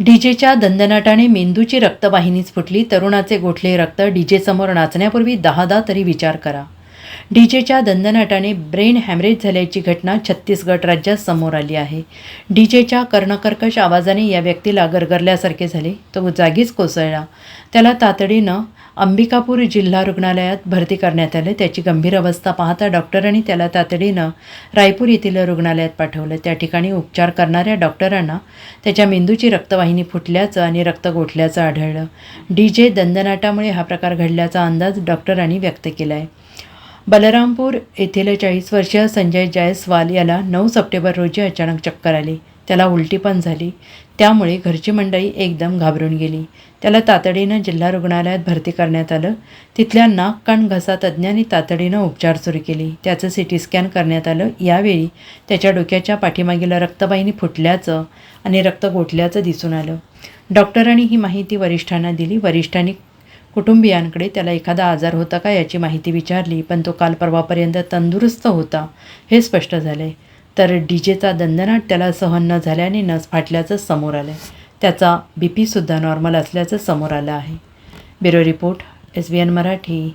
डीजेच्या दंदनाटाने मेंदूची रक्तवाहिनीच फुटली. तरुणाचे गोठले रक्त डीजेसमोर नाचण्यापूर्वी दहादा तरी विचार करा. डीजेच्या दंदनाटाने ब्रेन हॅमरेज झाल्याची घटना छत्तीसगड राज्यात समोर आली आहे. डीजेच्या कर्णकर्कश आवाजाने या व्यक्तीला गरगरल्यासारखे झाले. तो जागीच कोसळला. त्याला तातडीनं अंबिकापूर जिल्हा रुग्णालयात भरती करण्यात आले. त्याची गंभीर अवस्था पाहता डॉक्टरांनी त्याला तातडीनं रायपूर येथील रुग्णालयात पाठवलं. त्या ठिकाणी उपचार करणाऱ्या डॉक्टरांना त्याच्या मेंदूची रक्तवाहिनी फुटल्याचं आणि रक्त गोठल्याचं आढळलं. डी जे दंदनाटामुळे हा प्रकार घडल्याचा अंदाज डॉक्टरांनी व्यक्त केला आहे बलरामपूर येथील चाळीस वर्षीय संजय जायस्वाल याला नऊ सप्टेंबर रोजी अचानक चक्कर आली. त्याला उलटी पण झाली. त्यामुळे घरची मंडळी एकदम घाबरून गेली. त्याला तातडीनं जिल्हा रुग्णालयात भरती करण्यात आलं. तिथल्या नाक कान घसा तज्ज्ञांनी तातडीनं उपचार सुरू केले. त्याचं सी टी स्कॅन करण्यात आलं. यावेळी त्याच्या डोक्याच्या पाठीमागील रक्तवाहिनी फुटल्याचं आणि रक्त गोठल्याचं दिसून आलं. डॉक्टरांनी ही माहिती वरिष्ठांना दिली. वरिष्ठांनी कुटुंबियांकडे त्याला एखादा आजार होता का याची माहिती विचारली पण तो काल परवापर्यंत तंदुरुस्त होता हे स्पष्ट झाले तर डी जेचा दंदनाट त्याला सहन न झाल्याने नस फाटल्याचं समोर आलं आहे त्याचा बी पीसुद्धा नॉर्मल असल्याचं समोर आलं आहे. Bureau report S B N Marathi.